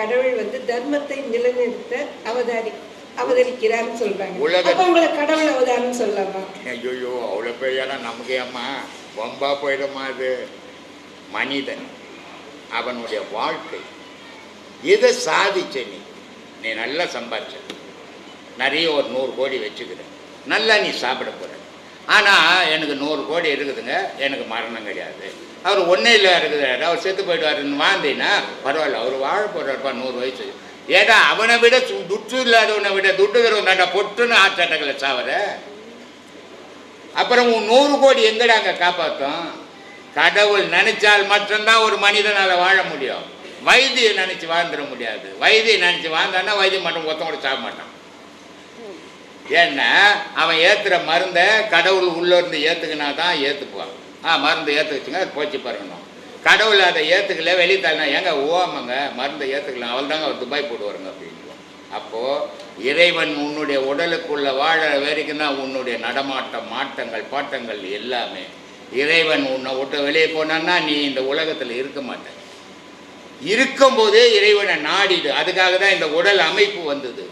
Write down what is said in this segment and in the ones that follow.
கடவுள் வந்து தர்மத்தை நிலைநிறுத்த அவதாரி அவதரிக்கிறார்னு சொல்றாங்க. உலக- உங்களை கடவுள் அவதாரம் சொல்லலாமா? ஐயோ அவ்வளோ பெரியானா நமக்கு ஏம்மா? வம்பா போயிடுமா அது? மனிதன் அவனுடைய வாழ்க்கை. எதை சாதிச்ச நீ. நீ நல்லா சம்பாதிச்ச நிறைய ஒரு நூறு கோடி வச்சுக்கிற. நல்லா நீ சாப்பிட போற. ஆனால் எனக்கு நூறு கோடி இருக்குதுங்க. எனக்கு மரணம் கிடையாது. அவர் ஒன்றே இல்லை அவர் செத்து போயிடுவாருன்னு வாழ்ந்தீங்கன்னா பரவாயில்ல. அவர் வாழ போகிறாருப்பா நூறு வயசு. ஏடா அவனை விட துட்டு இல்லாதவனை விட துட்டுகிறவன் தாண்டா பொட்டுன்னு ஆற்றாட்டங்களை சாவர அப்புறம் உன் நூறு கோடி எங்கடாங்க காப்பாற்றும் கடவுள் நினைச்சால் மட்டும்தான் ஒரு மனிதனால் வாழ முடியும். வைத்தியை நினைச்சு வாழ்ந்துட முடியாது. வைத்தியை நினைச்சு வாழ்ந்தான்னா வைத்தியம் மட்டும் ஒருத்தவங்க கூட சாக மாட்டான். ஏன்னா அவன் ஏத்துற மருந்தை கடவுள் உள்ள இருந்து ஏத்துக்கினா தான் ஏற்றுக்குவான் ஆ மருந்து ஏத்துக்குச்சுங்க அது போச்சு பாருங்கணும் கடவுள் அதை ஏத்துக்கல வெளித்தாள்னா ஏங்க ஓமாங்க மருந்தை ஏத்துக்கலாம் அவள் தாங்க அவர் துபாய் போட்டு வருங்க அப்படின்னு அப்போ இறைவன் உன்னுடைய உடலுக்குள்ள வாழ வரைக்கும் தான் உன்னுடைய நடமாட்டம் மாட்டங்கள் பாட்டங்கள் எல்லாமே. இறைவன் உன்னை விட்டு வெளியே போனான்னா நீ இந்த உலகத்தில் இருக்க மாட்ட. இருக்கும்போதே இறைவனை நாடிடு. அதுக்காக தான் இந்த உடல் அமைப்பு வந்தது.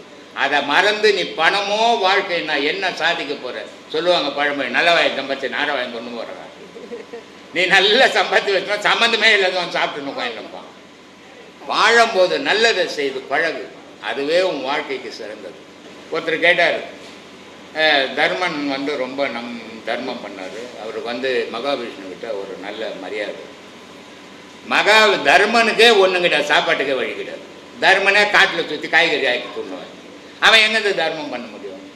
அதை மறந்து நீ பணமோ வாழ்க்கை நான் என்ன சாதிக்க போற? சொல்லுவாங்க பழமொழி நல்ல வாங்கி சம்பாதிச்சு நார வாங்கி கொண்டு போறா. நீ நல்லா சம்பாத்தி வச்சுனா சம்மந்தமே இல்லாதவன் சாப்பிட்டு உட்காந்துப்பான் வாழும்போது நல்லதை செய்து பழகு. அதுவே உன் வாழ்க்கைக்கு சிறந்தது. ஒருத்தர் கேட்டார் தர்மன் வந்து ரொம்ப நம் தர்மம் பண்ணார். அவருக்கு வந்து மகாவிஷ்ணு கிட்ட ஒரு நல்ல மரியாதை. மகா தர்மனுக்கே ஒன்று கிடையாது சாப்பாட்டுக்கே வழி கிடையாது. தர்மனே காட்டில் சுற்றி காய்கறி ஆக்கி கொண்டுவான் அவன் எங்கேருந்து தர்மம் பண்ண முடியும்?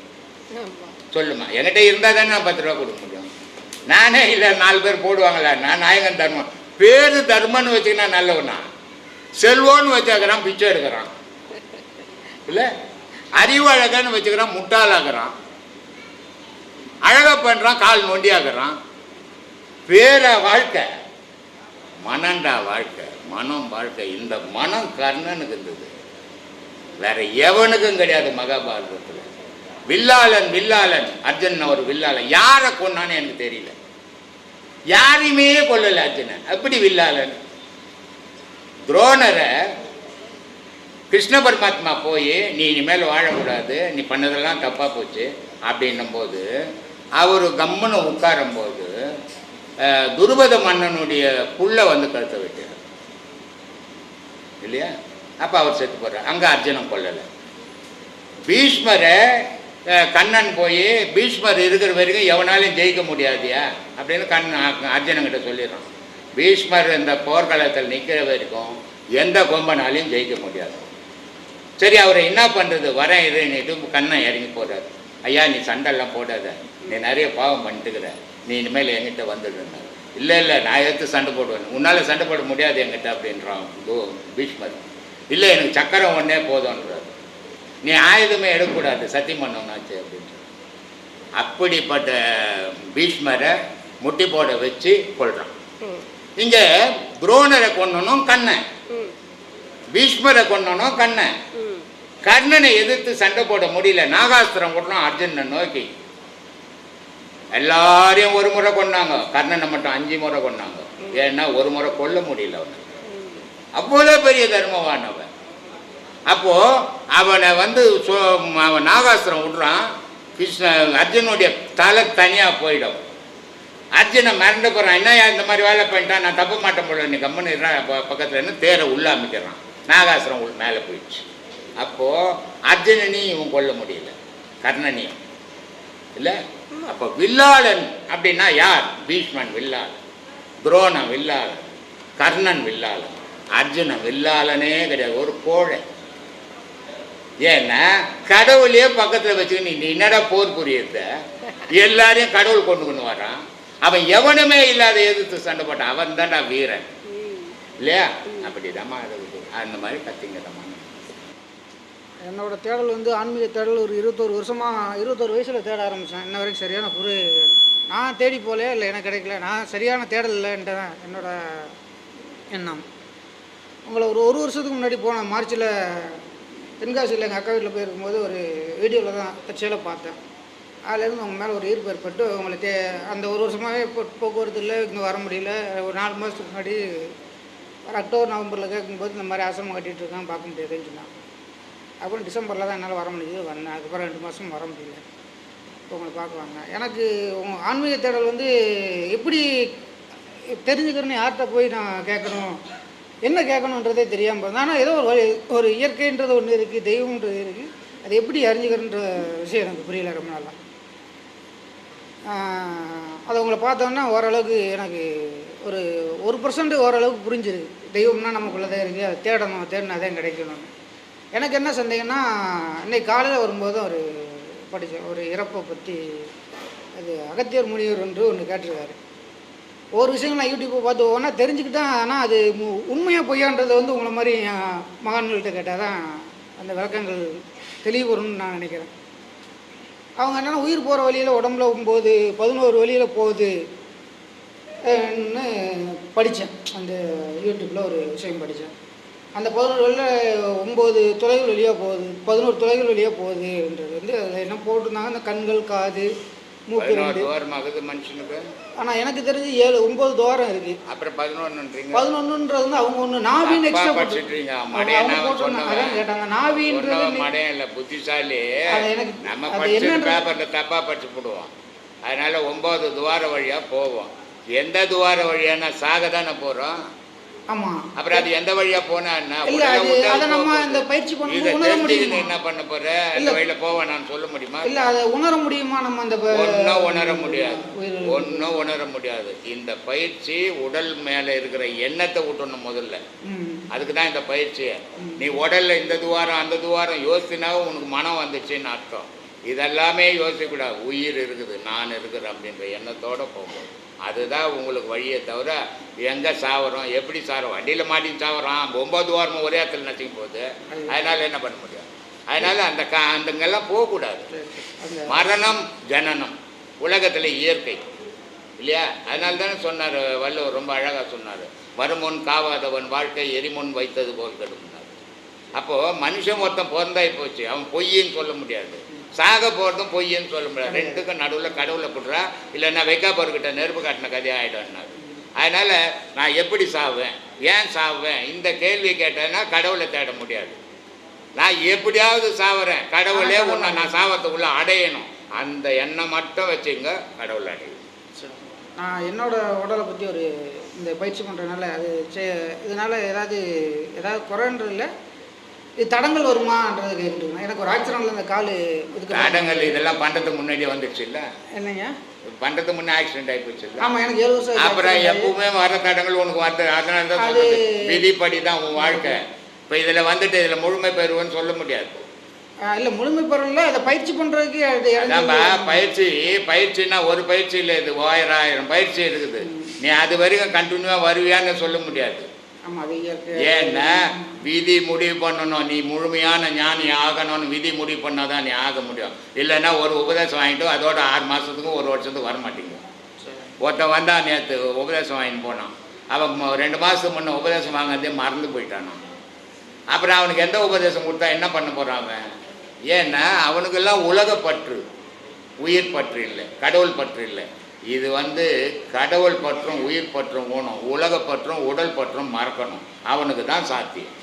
சொல்லுமா. என்கிட்ட இருந்தால் தானே நான் பத்து ரூபா கொடுக்க முடியும். நானே இல்லை நாலு பேர் போடுவாங்களா நான் நாயகன் தர்மம். பேர் தர்மன்னு வச்சுக்கினா நல்லவனா? செல்வோன்னு வச்சுக்கிறான் பிச்சை எடுக்கிறான். இல்லை? அறிவழகன்னு வச்சுக்கிறான் முட்டாளாகிறான். அழகா பண்ணுறான் கால் நொண்டியாகிறான். பேர வாழ்க்கை மனண்டா வாழ்க்கை மனம் வாழ்க்கை. இந்த மனம் கர்ணனுக்கு இருந்தது. வேற எவனுக்கும் கிடையாது மகாபாரதத்தில். வில்லாளன் வில்லாளன். அர்ஜுனன் ஒரு வில்லாளன். யாரை கொன்னான்னு எனக்கு தெரியல. யாரையுமே கொல்லல அர்ஜுனன். அப்படி வில்லாளன்? துரோணரை கிருஷ்ண பரமாத்மா போய் நீ இனிமேல் வாழக்கூடாது. நீ பண்ணதெல்லாம் தப்பாக போச்சு. அப்படின்னும் போது அவர் கம்முன்னு உட்காரும் போது துருபத மன்னனுடைய புள்ள வந்து கழுத்தை வைக்கிறார் இல்லையா? அப்போ அவர் செத்து போடுறார் அங்கே அர்ஜுனன் கொல்லலை. பீஷ்மரை கண்ணன் போய் பீஷ்மர் இருக்கிற வரைக்கும் எவனாலையும் ஜெயிக்க முடியாதியா? அப்படின்னு கண்ணன் அர்ஜுனங்கிட்ட சொல்லிடுறான். பீஷ்மர் இந்த போர்க்களத்தில் நிற்கிற வரைக்கும் எந்த கொம்பனாலையும் ஜெயிக்க முடியாது. சரி அவரை என்ன பண்ணுறது வரேன் இதுன்னுட்டு கண்ணன் இறங்கி போடுறாரு ஐயா நீ சண்டெல்லாம் போடாத. நீ நிறைய பாவம் பண்ணிட்டுக்கிற. நீ இனிமேல் என்கிட்ட வந்துடுன இல்லை இல்லை நான் எடுத்து சண்டை போடுவேன் உன்னால் சண்டை போட முடியாது என்கிட்ட அப்படின்றான் பீஷ்மர். இல்லை எனக்கு சக்கரம் ஒன்றே போதும்ன்றார். நீ ஆயுதமே எடுக்கக்கூடாது சத்தியம் பண்ணவனாச்சு அப்படின்ற அப்படிப்பட்ட பீஷ்மரை முட்டி போட வச்சு கொள்றான் இங்கே துரோணரை கொன்னனும் கண்ணன் பீஷ்மரை கொன்னனும் கண்ணன். கர்ணனை எதிர்த்து சண்டை போட முடியல நாகாஸ்திரம் விடுறோம் அர்ஜுனனை நோக்கி. எல்லாரையும் ஒரு முறை கொண்டாங்க கர்ணனை மட்டும் அஞ்சு முறை கொண்டாங்க ஏன்னா ஒரு முறை கொல்ல முடியல அவனை அவ்வளோ பெரிய தர்மவான் அவன் அப்போ அவனை வந்து சோ அவன் நாகாசுரம் விடுறான். கிருஷ்ண அர்ஜுனுடைய தலை தனியாக போயிடும். அர்ஜுனை மறந்து போகிறான் என்ன இந்த மாதிரி வேலை பண்ணிட்டான் நான் தப்ப மாட்டேன் போல. நீ கம்மனு பக்கத்தில் இருந்து தேரை உள்ள அமைக்கிறான் நாகாசுரம் உள்ள மேலே போயிடுச்சு. அப்போது அர்ஜுனனையும் இவன் கொல்ல முடியல. கர்ணனையும். இல்லை? அப்போ வில்லாளன் அப்படின்னா யார்? பீஷ்மன் வில்லாளன் துரோணன் வில்லாளன் கர்ணன் வில்லாளன். அர்ஜுன வில்லாளனே கிடையாது ஒரு கோழை. ஏன்னா கடவுளையே பக்கத்தில் வச்சுக்கிட்டு நீ என்னடா போர் புரியறத? எல்லாரையும் கடவுள் கொண்டு கொண்டு வரான் அவன் எவனுமே இல்லாத எதிர்த்து சண்டை போட்டான். அவன் தான்டா வீரன். இல்லையா? அப்படிதாம்மா இருக்குது அந்த மாதிரி கத்திங்கடம்மா என்னோட தேடல் வந்து ஆன்மீக தேடல் ஒரு இருபத்தோரு வருஷமாக இருபத்தோரு வயசில் தேட ஆரம்பித்தேன் இன்ன வரைக்கும் சரியான குரு நான் தேடி போலே இல்லை எனக்கு கிடைக்கல. நான் சரியான தேடல் இல்லைன்ட்டு தான் என்னோட எண்ணம். உங்களை ஒரு ஒரு வருஷத்துக்கு முன்னாடி போனேன் மார்ச்சில் தென்காசியில் எங்கள் அக்கா வீட்டில் போயிருக்கும்போது ஒரு வீடியோவில் தான் தற்செயலாக பார்த்தேன். அதுலேருந்து உங்கள் மேலே ஒரு ஈர்ப்பு ஏற்பட்டு உங்களை தே அந்த ஒரு வருஷமாகவே இப்போ போக்குவரத்து இல்லை இங்கே வர முடியல. ஒரு நாலு மாதத்துக்கு முன்னாடி ஒரு அக்டோபர் நவம்பரில் கேட்கும்போது இந்த மாதிரி ஆசிரமம் கட்டிகிட்டு இருக்கேன் பார்க்க முடியாதுன்னு சொன்னான். அப்புறம் டிசம்பரில் தான் என்னால் வர முடியுது வந்தேன். அதுக்கப்புறம் ரெண்டு மாதம் வர முடியல. இப்போ உங்களை பார்க்குவாங்க எனக்கு உங்கள் ஆன்மீக தேடல் வந்து எப்படி தெரிஞ்சுக்கிறேன்னு யார்கிட்ட போய் நான் கேட்கணும்? என்ன கேட்கணுன்றதே தெரியாமல் போகுது. ஆனால் ஏதோ ஒரு வழி ஒரு இயற்கைன்றது ஒன்று இருக்குது தெய்வம்ன்றது இருக்குது அது எப்படி அறிஞ்சுக்கிறன்ற விஷயம் எனக்கு புரியல ரொம்ப நாளாக அதை உங்களை பார்த்தோன்னா ஓரளவுக்கு எனக்கு ஒரு ஒரு பர்சன்ட் ஓரளவுக்கு புரிஞ்சிருக்கு. தெய்வம்னா நமக்குள்ளே தான் இருக்குது அதை தேடணும் தேடினா தான் கிடைக்கணும். எனக்கு என்ன சந்தேகம்னா இன்னைக்கு காலையில் வரும்போது ஒரு படித்தேன் ஒரு இறப்பை பற்றி அது அகத்தியர் முனிவர் என்று ஒன்று கேட்டிருக்காரு. ஒரு விஷயம் நான் யூடியூப்பை பார்த்து ஒவ்வொன்றா தெரிஞ்சுக்கிட்டேன் ஆனால் அது மு- உண்மையா பொய்யான்றதை வந்து உங்களை மாதிரி மகான்கள்கிட்ட கேட்டால் தான் அந்த விளக்கங்கள் தெளிவு வரும்னு நான் நினைக்கிறேன். அவங்க என்னென்னா உயிர் போகிற வழியில் உடம்புல போகுது பதினோரு வழியில் போகுதுன்னு படித்தேன் அந்த யூடியூப்பில் ஒரு விஷயம் படித்தேன் அந்த பதினோரு வழியில் ஒம்பது துளைகள் வழியாக போகுது பதினோரு துளைகள் வழியாக போகுதுன்றது வந்து அதில் என்ன போட்டிருந்தாங்க? அந்த கண்கள் காது மூக்கு ரெண்டு துவாரம் ஆகுது மனுஷனுக்கு. ஆனால் எனக்கு தெரிஞ்சு ஏழு ஒம்பது துவாரம் இருக்குது அப்புறம் பதினொன்றுன்றீங்க. பதினொன்றுன்றது வந்து அவங்க ஒன்று நாவின்னு எக்ஸ்ட்ரா படிச்சிட்றீங்க மடையன் கேட்டாங்க. நாவின்றது மடையன் இல்லை புத்திசாலி. எனக்கு நம்ம பேப்பரில் தப்பாக படிச்சு போடுவோம். அதனால ஒம்பது துவார வழியாக போவோம். எந்த துவார வழியானா சாக தானே போகிறோம் ஆமாம் அப்புறம் அது எந்த வழியா போனா என்ன? இல்ல, உடலை அது- நம்ம. இந்த பயிற்சி பண்ணும்போது உணர முடியுமா? என்ன பண்ண போற? அந்த. வழியில போவேன் நான் சொல்ல முடியுமா? இல்லை அதை உணர முடியுமா? நம்ம அந்த ஒன்றும் உணர முடியாது. ஒன்றும் உணர முடியாது. இந்த பயிற்சி உடல் மேல இருக்கிற எண்ணத்தை விட்டணும் முதல்ல. ம். அதுக்கு தான் இந்த பயிற்சி நீ உடல்ல இந்த துவாரம் அந்த துவாரம் யோசினாவே உனக்கு மனம் வந்துச்சுன்னு அர்த்தம். இதெல்லாமே யோசிக்கக்கூடாது. உயிர் இருக்குது நான் இருக்கிறேன் அப்படின்ற எண்ணத்தோடு போகும். அதுதான் உங்களுக்கு வழியை தவிர எங்கே சாவறோம் எப்படி சாவறோம்? வண்டியில் மாட்டின்னு சாவறோம் ஒம்பது வாரமும் ஒரே இடத்துல நச்சுக்கும் போகுது. அதனால் என்ன பண்ண முடியும்? அதனால் அந்த கா அந்தங்கெல்லாம் போகக்கூடாது. மரணம் ஜனனம் உலகத்தில் இயற்கை. இல்லையா? அதனால தானே சொன்னார் வள்ளுவர் ரொம்ப அழகாக சொன்னார். வருமுன் காவாதவன் வாழ்க்கை எரிமுன் வைத்தது போல் கெடுமுன்னார் அப்போது மனுஷன் ஒருத்தன் பிறந்தாய் போச்சு. அவன் பொய்ன்னு சொல்ல முடியாது. சாக போகிறதும் பொய்ன்னு சொல்ல முடியாது. ரெண்டுக்கும் நடுவில் கடவுளை கொடுறா இல்லைன்னா வைக்காப்பர்கிட்ட நெருப்பு காட்டின கதையாக ஆகிடும்னாரு அதனால் நான் எப்படி சாவேன் ஏன் சாவேன் இந்த கேள்வி கேட்டேன்னா கடவுளை தேட முடியாது. நான் எப்படியாவது சாவறேன். கடவுளே உன்னை நான் சாவத்துக்குள்ள அடையணும். அந்த எண்ணம் மட்டும் வச்சுங்க கடவுள் அடையும். சரி. நான் என்னோட உடலை பற்றி ஒரு இந்த பயிற்சி பண்ணுறதுனால அது இதனால ஏதாவது ஏதாவது குறைன்றது இல்லை. தடங்கள் வருமான்றது கேட்டுருக்கேன். எனக்கு ஒரு ஆக்சிடென்ட்ல இந்த கால் இதுக்கு தடங்கள் இதெல்லாம் பண்ணுறதுக்கு முன்னாடியே வந்துடுச்சு இல்லை என்னங்க? பண்ணுறதுக்கு முன்னே ஆக்சிடென்ட் ஆகி போச்சு ஆமாம் எனக்கு ஏழு வருஷம் அப்புறம் எப்பவுமே வர தடங்கள் உனக்கு வருது அதனால தான். விதிப்படி தான் உன் வாழ்க்கை. இப்போ இதில் வந்துட்டு இதில் முழுமை பெறுவேன்னு சொல்ல முடியாது. இல்ல முழுமை பெறல அதை பயிற்சி பண்றதுக்கு அது. பயிற்சி பயிற்சின்னா ஒரு பயிற்சி இல்லை இது ஆயிரம் ஆயிரம் பயிற்சி இருக்குது. நீ அது வரைக்கும் கண்டினியூவாக வருவியான்னு சொல்ல முடியாது. ஏன்னா? விதி முடிவு பண்ணணும். நீ முழுமையான ஞானி ஆகணும்னு விதி முடிவு பண்ணாதான் நீ ஆக முடியும். இல்லைன்னா ஒரு உபதேசம் வாங்கிட்டு அதோட ஆறு மாதத்துக்கும் ஒரு வருஷத்துக்கு வர மாட்டேங்க சரி. ஒருத்தன் வந்தா நேற்று உபதேசம் வாங்கிட்டு போனான். அவன் ரெண்டு மாதத்துக்கு முன்ன உபதேசம் வாங்கினதே மறந்து போயிட்டானான் அப்புறம் அவனுக்கு எந்த உபதேசம் கொடுத்தா என்ன பண்ண போகிறான் அவன்? ஏன்னா? அவனுக்கெல்லாம் உலகப்பற்று உயிர் பற்று இல்லை. கடவுள் பற்று இல்லை. இது வந்து கடவுள் பற்றும் உயிர் பற்றும் ஊனும் உலக பற்றும் உடல் பற்றும் மறக்கணும். அவனுக்கு தான் சாத்தியம்.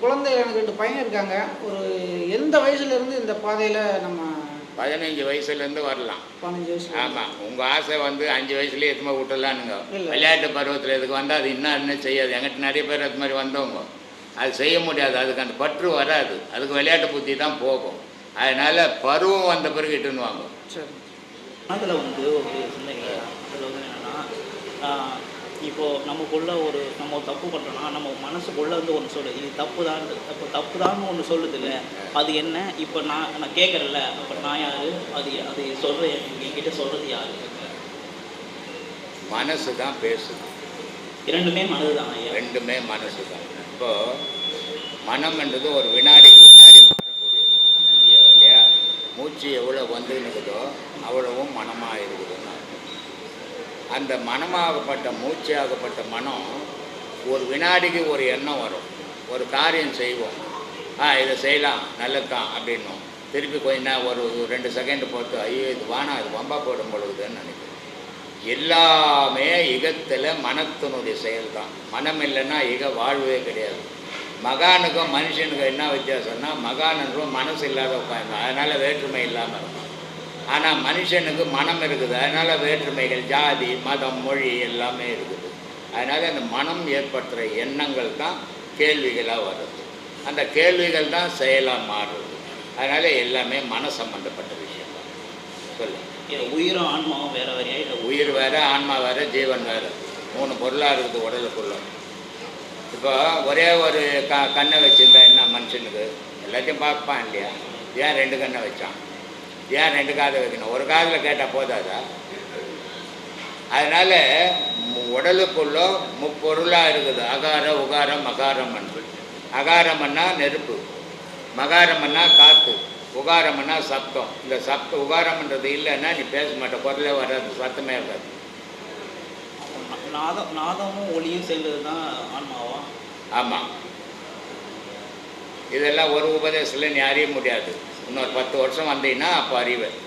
குழந்தை எனக்கு ரெண்டு பையன் இருக்காங்க. ஒரு எந்த வயசுல இருந்து இந்த பாதையில நம்ம பதினஞ்சு வயசுலேருந்து வரலாம். பதினஞ்சு வயசு ஆமாம் உங்கள் ஆசை வந்து அஞ்சு வயசுலேயே எதுவுமே விட்டுலானுங்க. விளையாட்டு பருவத்தில் இதுக்கு வந்தால் அது இன்னும் இன்னும் செய்யாது. எங்கிட்ட நிறைய பேர் அது மாதிரி வந்தவங்க. அது செய்ய முடியாது. அதுக்கு அந்த பற்று வராது. அதுக்கு விளையாட்டு புத்தி தான் போகும். அதனால் பருவம் வந்த பிறகு இட்டுன்னு வாங்க. சரி. அதில் வந்து ஒரு சிந்தனை அதில் வந்து என்னென்னா இப்போது நமக்குள்ள ஒரு நம்ம ஒரு தப்பு பண்ணுறோன்னா நம்ம மனசுக்குள்ளே வந்து ஒன்று சொல்லு. இது தப்பு தான் அப்போ தப்பு தான் ஒன்று சொல்லுது இல்லை அது என்ன? இப்போ நான் நான் கேட்குறேன்ல அப்போ நான் யார்? அது அது சொல்கிற என்கிட்ட சொல்கிறது யார்? மனசு தான் பேசுது. இரண்டுமே மனது தான் ரெண்டுமே மனசு தான் இப்போ மனம்ன்றது ஒரு வினாடிக்கு வினாடி மூச்சு எவ்வளோ வந்துன்னுக்குதோ அவ்வளவும் மனமாக இருக்குதுன்னு அந்த மனமாகப்பட்ட மூச்சாகப்பட்ட மனம் ஒரு வினாடிக்கு ஒரு எண்ணம் வரும். ஒரு காரியம் செய்வோம். ஆ இதை செய்யலாம் நல்லது தான் அப்படின்னும். திருப்பி கொஞ்ச நேரம் ஒரு ரெண்டு செகண்ட் போட்டு ஐயோ இது வானா இது வம்பா போடும் பொழுதுன்னு நினைக்கிறேன் எல்லாமே இகத்தில் மனத்தினுடைய செயல் தான் மனம் இல்லைன்னா இக வாழ்வே கிடையாது. மகானுக்கும் மனுஷனுக்கும் என்ன வித்தியாசம்னா மகானுக்கும் மனசு இல்லாத உட்காந்து அதனால் வேற்றுமை இல்லாமல் இருக்கும். ஆனால் மனுஷனுக்கு மனம் இருக்குது அதனால் வேற்றுமைகள் ஜாதி மதம் மொழி எல்லாமே இருக்குது. அதனால் அந்த மனம் ஏற்படுத்துகிற எண்ணங்கள் தான் கேள்விகளாக வருது அந்த கேள்விகள் தான் செயலாக மாறுது. அதனால் எல்லாமே மன சம்பந்தப்பட்ட விஷயம் தான். சொல்லு இது உயிரும் ஆன்மாவும் வேற வேறையா இல்லை உயிர் வேறு ஆன்மா வேறு ஜீவன் வேறு. மூணு பொருளாக இருக்குது உடலுக்குள்ள. இப்போ ஒரே ஒரு க கண்ணை வச்சுருந்தா என்ன மனுஷனுக்கு? எல்லாத்தையும் பார்ப்பான் இல்லையா? ஏன் ரெண்டு கண்ணை வச்சான்? ஏன் ரெண்டு காதை வைக்கணும்? ஒரு காதில் கேட்டால் போதாதா? அதனால் உடலுக்குள்ள முப்பொருளாக இருக்குது. அகார உகாரம் மகாரமன் அகாரம்னா நெருப்பு. மகாரம்னா காற்று உகாரம்னா சத்தம் இந்த சப்த உகாரம்ன்றது இல்லைன்னா நீ பேச மாட்ட. குரலே வராது. சத்தமே இருக்காது நாதம் நாதமும் ஒளியும் சேர்ந்தது தான் ஆன்மாவா? ஆமாம் இதெல்லாம் ஒரு உபதேசத்தில் நீ அறிய முடியாது. இன்னொரு பத்து வருஷம் வந்தீங்கன்னா அப்போ அறிவேன்